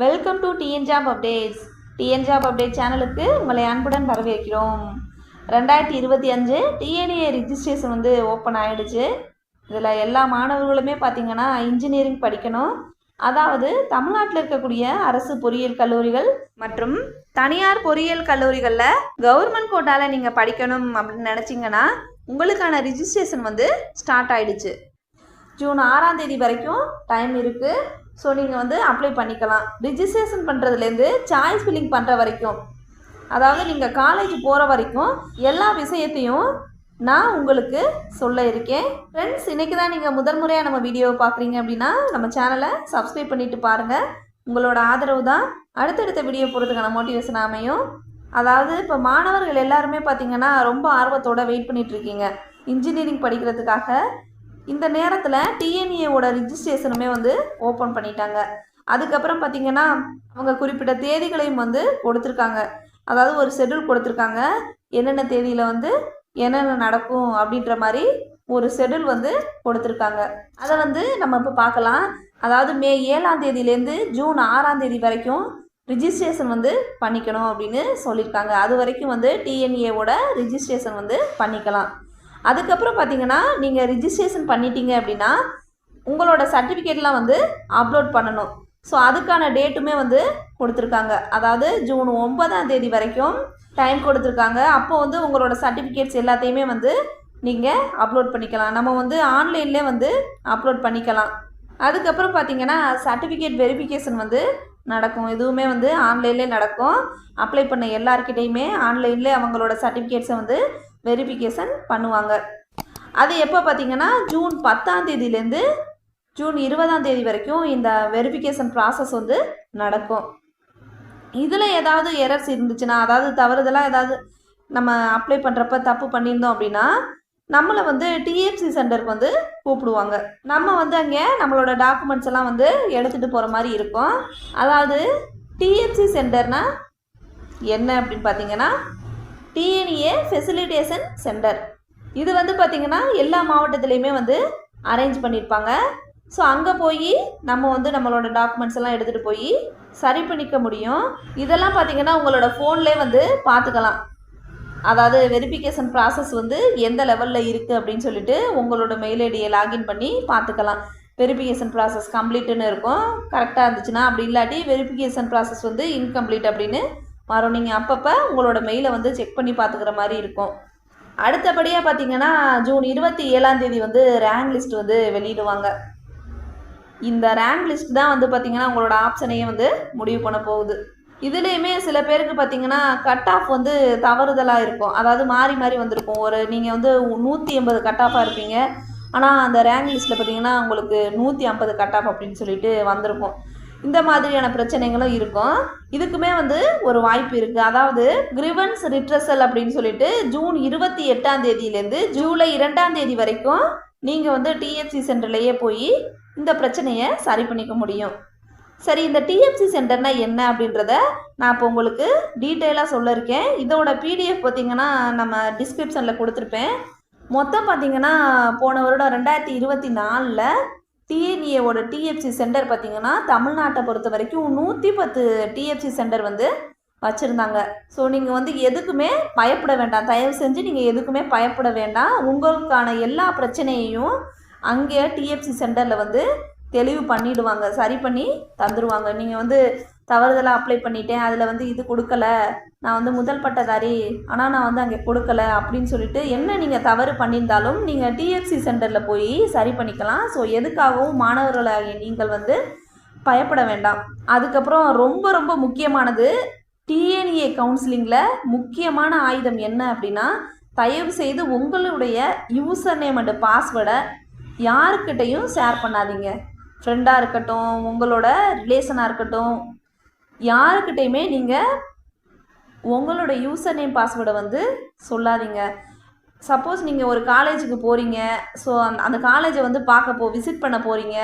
Welcome to TN job updates TN job update சேனலுக்கு உங்களை அன்புடன் வரவேற்கிறோம். ரெண்டாயிரத்தி இருபத்தி அஞ்சு டிஎன்ஏ ரிஜிஸ்ட்ரேஷன் வந்து ஓப்பன் ஆகிடுச்சு இதில் எல்லா மாணவர்களுமே பார்த்தீங்கன்னா இன்ஜினியரிங் படிக்கணும். அதாவது தமிழ்நாட்டில் இருக்கக்கூடிய அரசு பொறியியல் கல்லூரிகள் மற்றும் தனியார் பொறியியல் கல்லூரிகளில் கவர்மெண்ட் கோட்டாவில் நீங்கள் படிக்கணும் அப்படின்னு நினச்சிங்கன்னா உங்களுக்கான ரிஜிஸ்ட்ரேஷன் வந்து ஸ்டார்ட் ஆயிடுச்சு. ஜூன் ஆறாம் தேதி வரைக்கும் டைம் இருக்குது ஸோ நீங்கள் வந்து அப்ளை பண்ணிக்கலாம். ரிஜிஸ்ட்ரேஷன் பண்ணுறதுலேருந்து சாய்ஸ் ஃபில்லிங் பண்ணுற வரைக்கும். அதாவது நீங்கள் காலேஜ் போகிற வரைக்கும் எல்லா விஷயத்தையும் நான் உங்களுக்கு சொல்ல இருக்கேன். ஃப்ரெண்ட்ஸ் இன்றைக்கி தான் நீங்கள் முதல் முறையாக நம்ம வீடியோவை பார்க்குறீங்க அப்படின்னா நம்ம சேனலை சப்ஸ்கிரைப் பண்ணிவிட்டு பாருங்கள் உங்களோட ஆதரவு தான் அடுத்தடுத்த வீடியோ போகிறதுக்கான மோட்டிவேஷன் அமையும். அதாவது இப்போ மாணவர்கள் எல்லாருமே பார்த்தீங்கன்னா ரொம்ப ஆர்வத்தோட வெயிட் பண்ணிகிட்ருக்கீங்க இருக்கீங்க. இன்ஜினியரிங் படிக்கிறதுக்காக இந்த நேரத்தில் டிஎன்ஏவோட ரிஜிஸ்ட்ரேஷனுமே வந்து ஓப்பன் பண்ணிட்டாங்க. அதுக்கப்புறம் பார்த்தீங்கன்னா அவங்க குறிப்பிட்ட தேதிகளையும் வந்து கொடுத்துருக்காங்க. அதாவது ஒரு ஷெட்யூல் கொடுத்துருக்காங்க. என்னென்ன தேதியில் வந்து என்னென்ன நடக்கும் அப்படின்ற மாதிரி ஒரு ஷெட்யூல் வந்து கொடுத்துருக்காங்க. அதை வந்து நம்ம இப்போ பார்க்கலாம். அதாவது மே ஏழாம் தேதியிலேருந்து ஜூன் ஆறாம் தேதி வரைக்கும் ரிஜிஸ்ட்ரேஷன் வந்து பண்ணிக்கணும் அப்படின்னு சொல்லியிருக்காங்க. அது வரைக்கும் வந்து டிஎன்ஏவோட ரிஜிஸ்ட்ரேஷன் வந்து பண்ணிக்கலாம். அதுக்கப்புறம் பார்த்தீங்கன்னா நீங்கள் ரிஜிஸ்ட்ரேஷன் பண்ணிட்டீங்க அப்படின்னா உங்களோட சர்டிஃபிகேட்லாம் வந்து அப்லோட் பண்ணணும். ஸோ அதுக்கான டேட்டுமே வந்து கொடுத்துருக்காங்க. அதாவது ஜூன் ஒன்பதாம் தேதி வரைக்கும் டைம் கொடுத்துருக்காங்க. அப்போ வந்து உங்களோட சர்டிஃபிகேட்ஸ் எல்லாத்தையுமே வந்து நீங்கள் அப்லோட் பண்ணிக்கலாம். நம்ம வந்து ஆன்லைன்லேயே வந்து அப்லோட் பண்ணிக்கலாம். அதுக்கப்புறம் பார்த்தீங்கன்னா சர்டிஃபிகேட் வெரிஃபிகேஷன் வந்து நடக்கும். இதுவுமே வந்து ஆன்லைன்லேயே நடக்கும். அப்ளை பண்ண எல்லாருக்கிட்டேயுமே ஆன்லைன்லேயே அவங்களோட சர்டிஃபிகேட்ஸை வந்து வெரிஃபிகேஷன் பண்ணுவாங்க. அது எப்போ பார்த்தீங்கன்னா ஜூன் பத்தாம் தேதியிலேருந்து ஜூன் இருபதாம் தேதி வரைக்கும் இந்த வெரிஃபிகேஷன் ப்ராசஸ் வந்து நடக்கும். இதில் ஏதாவது எரர்ஸ் இருந்துச்சுன்னா அதாவது தவறுதலாக ஏதாவது நம்ம அப்ளை பண்ணுறப்ப தப்பு பண்ணியிருந்தோம் அப்படின்னா நம்மளை வந்து டிஎஃப்சி சென்டருக்கு வந்து கூப்பிடுவாங்க. நம்ம வந்து அங்கே நம்மளோட டாக்குமெண்ட்ஸ் எல்லாம் வந்து எடுத்துகிட்டு போகிற மாதிரி இருக்கும். அதாவது டிஎஃப்சி சென்டர்னால் என்ன அப்படின்னு பார்த்தீங்கன்னா டிஎன்ஏ ஃபெசிலிட்டேஷன் சென்டர் இது வந்து பார்த்திங்கன்னா எல்லா மாவட்டத்துலேயுமே வந்து அரேஞ்ச் பண்ணியிருப்பாங்க ஸோ அங்கே போய் நம்ம வந்து நம்மளோட டாக்குமெண்ட்ஸ் எல்லாம் எடுத்துகிட்டு போய் சரி பண்ணிக்க முடியும். இதெல்லாம் பார்த்திங்கன்னா உங்களோட ஃபோன்லேயே வந்து பார்த்துக்கலாம் அதாவது வெரிஃபிகேஷன் ப்ராசஸ் வந்து எந்த லெவலில் இருக்குது அப்படின்னு சொல்லிட்டு உங்களோட மெயில் ஐடியை லாகின் பண்ணி பார்த்துக்கலாம் வெரிஃபிகேஷன் ப்ராசஸ் கம்ப்ளீட்டுன்னு இருக்கும். கரெக்டாக இருந்துச்சுன்னா அப்படி இல்லாட்டி வெரிஃபிகேஷன் ப்ராசஸ் வந்து இன்கம்ப்ளீட் அப்படின்னு மாறும். நீங்கள் அப்பப்போ உங்களோட மெயிலை வந்து செக் பண்ணி பார்த்துக்கிற மாதிரி இருக்கும். அடுத்தபடியாக பார்த்தீங்கன்னா ஜூன் இருபத்தி ஏழாம் தேதி வந்து ரேங்க் லிஸ்ட் வந்து வெளியிடுவாங்க. இந்த ரேங்க் லிஸ்ட் தான் வந்து பார்த்திங்கன்னா உங்களோட ஆப்ஷனையே வந்து முடிவு பண்ண போகுது. இதுலேயுமே சில பேருக்கு பார்த்தீங்கன்னா கட் ஆஃப் வந்து தவறுதலாக இருக்கும். அதாவது மாறி மாறி வந்திருக்கும். ஒரு நீங்கள் வந்து நூற்றி எண்பது கட் ஆஃபாக இருப்பீங்க. ஆனால் அந்த ரேங்க் லிஸ்ட்டில் பார்த்தீங்கன்னா உங்களுக்கு நூற்றி ஐம்பது கட் ஆஃப் அப்படின்னு சொல்லிட்டு வந்திருக்கும். இந்த மாதிரியான பிரச்சனைகளும் இருக்கும். இதுக்குமே வந்து ஒரு வாய்ப்பு இருக்குது அதாவது கிரிவன்ஸ் ரிட்ரஸல் அப்படின்னு சொல்லிட்டு ஜூன் இருபத்தி எட்டாம் தேதியிலேருந்து ஜூலை இரண்டாம் தேதி வரைக்கும் நீங்கள் வந்து டிஎஃப்சி சென்டர்லேயே போய் இந்த பிரச்சனையை சரி பண்ணிக்க முடியும். சரி இந்த டிஎஃப்சி சென்டர்னா என்ன அப்படின்றத நான் இப்போ உங்களுக்கு டீட்டெயிலாக சொல்லியிருக்கேன் இதோட பிடிஎஃப் பார்த்தீங்கன்னா நம்ம டிஸ்கிரிப்ஷனில் கொடுத்துருப்பேன். மொத்தம் பார்த்திங்கன்னா போன வருடம் ரெண்டாயிரத்தி இருபத்தி நாலில் டிஎன்ஏவோட டிஎஃப்சி சென்டர் பார்த்தீங்கன்னா தமிழ்நாட்டை பொறுத்த வரைக்கும் நூற்றி பத்து டிஎஃப்சி சென்டர் வந்து வச்சுருந்தாங்க. ஸோ நீங்கள் வந்து எதுக்குமே பயப்பட வேண்டாம். தயவு செஞ்சு நீங்கள் எதுக்குமே பயப்பட வேண்டாம். உங்களுக்கான எல்லா பிரச்சனையையும் அங்கே டிஎஃப்சி சென்டரில் வந்து தெளிவு பண்ணிவிடுவாங்க சரி பண்ணி தந்துடுவாங்க நீங்கள் வந்து தவறுதலாக அப்ளை பண்ணிட்டேன். அதில் வந்து இது கொடுக்கல. நான் வந்து முதல் பட்டதாரி. ஆனால் நான் வந்து அங்கே கொடுக்கல அப்படின்னு சொல்லிட்டு என்ன நீங்கள் தவறு பண்ணியிருந்தாலும் நீங்கள் டிஎஃப்சி சென்டரில் போய் சரி பண்ணிக்கலாம். ஸோ எதுக்காகவும் மாணவர்களாகிய நீங்கள் வந்து பயப்பட வேண்டாம். அதுக்கப்புறம் ரொம்ப ரொம்ப முக்கியமானது டிஎன்ஏ கவுன்சிலிங்கில் முக்கியமான ஆயுதம் என்ன அப்படின்னா தயவு செய்து உங்களுடைய யூசர் நேம் அண்டு பாஸ்வேர்டை யாருக்கிட்டையும் ஷேர் பண்ணாதீங்க. ஃப்ரெண்டாக இருக்கட்டும் உங்களோட ரிலேஷனாக இருக்கட்டும் யாருக்கிட்டையுமே நீங்கள் உங்களோட யூசர் நேம் பாஸ்வேர்டை வந்து சொல்லாதீங்க. சப்போஸ் நீங்கள் ஒரு காலேஜுக்கு போகிறீங்க ஸோ அந்த அந்த காலேஜை வந்து பார்க்க போ விசிட் பண்ண போகிறீங்க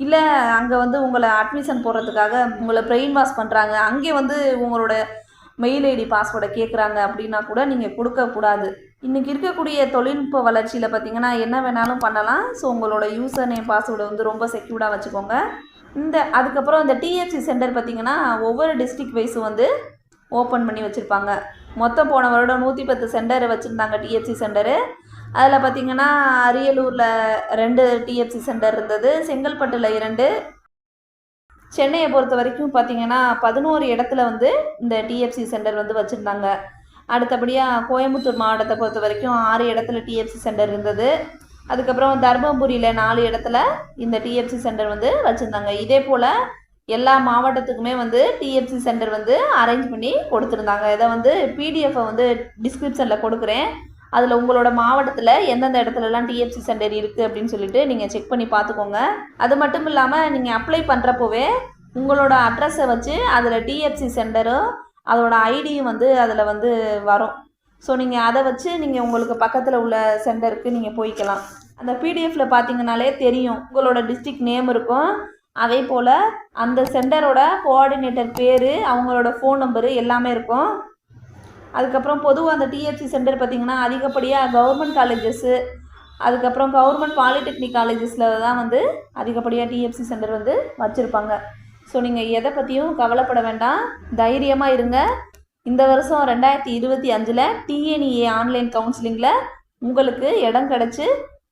இல்லை அங்கே வந்து உங்களை அட்மிஷன் போடுறதுக்காக உங்களை பிரெயின் வாஷ் பண்ணுறாங்க அங்கே வந்து உங்களோட மெயில் ஐடி பாஸ்வேர்டை கேட்குறாங்க அப்படின்னா கூட நீங்கள் கொடுக்கக்கூடாது இன்றைக்கி இருக்கக்கூடிய தொழில்நுட்ப வளர்ச்சியில் பார்த்தீங்கன்னா என்ன வேணாலும் பண்ணலாம். ஸோ உங்களோட யூசர் நேம் பாஸ்வேர்டை வந்து ரொம்ப செக்யூர்டாக வச்சுக்கோங்க. இந்த அதுக்கப்புறம் இந்த டிஎஃப்சி சென்டர் பார்த்திங்கன்னா ஒவ்வொரு டிஸ்ட்ரிக்ட் வைஸும் வந்து ஓப்பன் பண்ணி வச்சுருப்பாங்க. மொத்தம் போன வருடம் நூற்றி பத்து சென்டர் வச்சுருந்தாங்க டிஎஃப்சி சென்டரு அதில் பார்த்திங்கன்னா அரியலூரில் ரெண்டு டிஎஃப்சி சென்டர் இருந்தது. செங்கல்பட்டில் இரண்டு. சென்னையை பொறுத்த வரைக்கும் பார்த்திங்கன்னா பதினோரு இடத்துல வந்து இந்த டிஎஃப்சி சென்டர் வந்து வச்சுருந்தாங்க. அடுத்தபடியாக கோயம்புத்தூர் மாவட்டத்தை பொறுத்த வரைக்கும் ஆறு இடத்துல டிஎஃப்சி சென்டர் இருந்தது. அதுக்கப்புறம் தர்மபுரியில் நாலு இடத்துல இந்த டிஎஃப்சி சென்டர் வந்து வச்சுருந்தாங்க. இதே போல் எல்லா மாவட்டத்துக்குமே வந்து டிஎஃப்சி சென்டர் வந்து அரேஞ்ச் பண்ணி கொடுத்துருந்தாங்க. இதை வந்து பிடிஎஃப்பை வந்து டிஸ்கிரிப்ஷனில் கொடுக்குறேன். அதில் உங்களோட மாவட்டத்தில் எந்தெந்த இடத்துலலாம் டிஎஃப்சி சென்டர் இருக்குது அப்படின்னு சொல்லிட்டு நீங்கள் செக் பண்ணி பார்த்துக்கோங்க. அது மட்டும் இல்லாமல் நீங்கள் அப்ளை பண்ணுறப்போவே உங்களோட அட்ரஸை வச்சு அதில் டிஎஃப்சி சென்டரும் அதோட ஐடியும் வந்து அதில் வந்து வரும். ஸோ நீங்கள் அதை வச்சு நீங்கள் உங்களுக்கு பக்கத்தில் உள்ள சென்டருக்கு நீங்கள் போய்க்கலாம். அந்த பிடிஎஃப்பில் பார்த்தீங்கனாலே தெரியும். உங்களோட டிஸ்ட்ரிக்ட் நேம் இருக்கும். அதே போல் அந்த சென்டரோட கோஆர்டினேட்டர் பேர் அவங்களோட ஃபோன் நம்பரு எல்லாமே இருக்கும். அதுக்கப்புறம் பொதுவாக அந்த டிஎஃப்சி சென்டர் பார்த்திங்கன்னா அதிகப்படியாக கவர்மெண்ட் காலேஜஸ்ஸு அதுக்கப்புறம் கவர்மெண்ட் பாலிடெக்னிக் காலேஜஸில் தான் வந்து அதிகப்படியாக டிஎஃப்சி சென்டர் வந்து வச்சுருப்பாங்க. ஸோ நீங்கள் எதை பற்றியும் கவலைப்பட வேண்டாம். தைரியமாக இருங்க. இந்த வருஷம் ரெண்டாயிரத்தி இருபத்தி அஞ்சில் டிஎன்இஏ ஆன்லைன் கவுன்சிலிங்கில் உங்களுக்கு இடம் கிடச்சி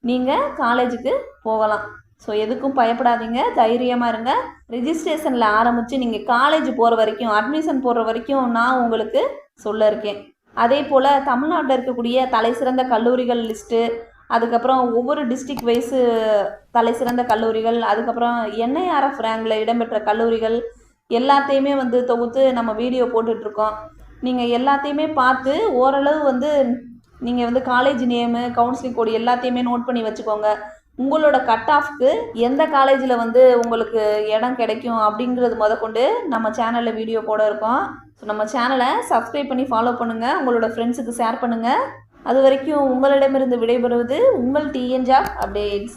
நீங்கள் காலேஜுக்கு போகலாம். ஸோ எதுக்கும் பயப்படாதீங்க. தைரியமாக இருங்க. ரிஜிஸ்ட்ரேஷனில் ஆரம்பித்து நீங்கள் காலேஜ் போகிற வரைக்கும் அட்மிஷன் போடுற வரைக்கும் நான் உங்களுக்கு சொல்ல இருக்கேன். அதே போல் தமிழ்நாட்டில் இருக்கக்கூடிய தலை சிறந்த கல்லூரிகள் லிஸ்ட்டு அதுக்கப்புறம் ஒவ்வொரு டிஸ்ட்ரிக் வைஸு தலை சிறந்த கல்லூரிகள் அதுக்கப்புறம் என்ஐஆர்எஃப் ரேங்கில் இடம்பெற்ற கல்லூரிகள் எல்லாத்தையுமே வந்து தொகுத்து நம்ம வீடியோ போட்டுட்ருக்கோம் நீங்கள் எல்லாத்தையுமே பார்த்து ஓரளவு வந்து நீங்கள் வந்து காலேஜ் நேமு கவுன்சிலிங் கோடு எல்லாத்தையுமே நோட் பண்ணி வச்சுக்கோங்க. உங்களோட கட் ஆஃப்க்கு எந்த காலேஜில் வந்து உங்களுக்கு இடம் கிடைக்கும் அப்படிங்கிறது முதற்கொண்டு நம்ம சேனலில் வீடியோ போட இருக்கோம். ஸோ நம்ம சேனலை சப்ஸ்கிரைப் பண்ணி ஃபாலோ பண்ணுங்கள் உங்களோட ஃப்ரெண்ட்ஸுக்கு ஷேர் பண்ணுங்கள் அது வரைக்கும் உங்களிடமிருந்து விடைபெறுவது உங்கள் டிஎன்ஜா அப்டேட்ஸ்